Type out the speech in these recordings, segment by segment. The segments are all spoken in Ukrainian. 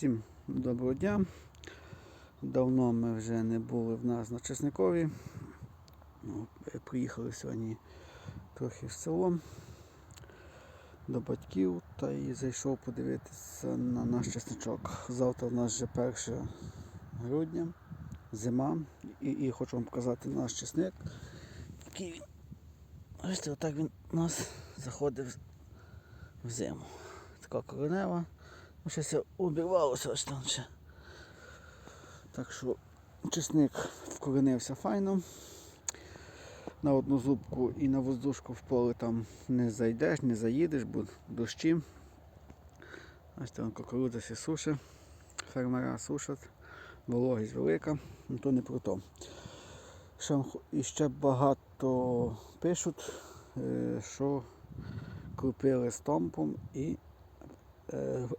Всім доброго дня. Давно ми вже не були в нас на Чесникові. Ну, е, Приїхали сьогодні трохи в село до батьків та і зайшов подивитися на наш чесничок. Завтра у нас вже 1 грудня, зима. І, і хочу вам показати наш чесник. Який він. Бачите, отак він у нас заходив в зиму. Така коренева. Щось обірвалося ось там ще. Так що чесник вкоренився файно. На одну зубку і на воздушку в поле там не зайдеш, не заїдеш, бо дощі. Ось там кукурудза всі сушить, фермера сушать, вологість велика, ну то не про то. І ще багато пишуть, е, що крупили стомпом і е,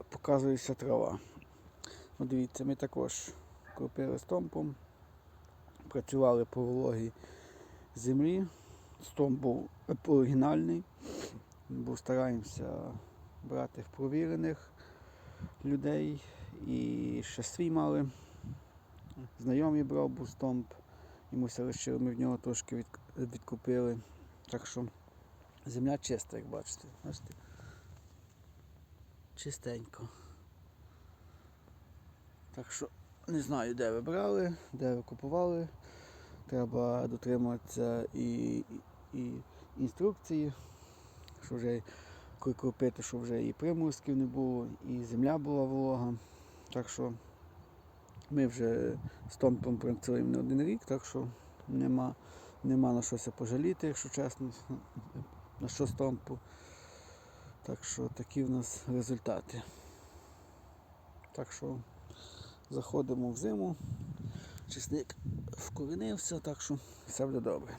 показується трава. От дивіться, ми також крупили стомпом, працювали по вологій землі. Стомп був оригінальний, бо стараємося брати в провірених людей. І ще свій мали. Знайомий брав був стомп, йому все лишили, ми в нього трошки відкупили. Так що земля чиста, як бачите. Бачите? Чистенько. Так що не знаю, де ви брали, де ви купували. Треба дотримуватися і, і, інструкції, що вже купити, щоб вже і приморозків не було, і земля була волога. Так що ми вже з Томпом працюємо не один рік, так що нема, нема на щось пожаліти, якщо чесно, на що з Томпу. Так що такі в нас результати. Так що заходимо в зиму, чесник вкорінився, так що все буде добре.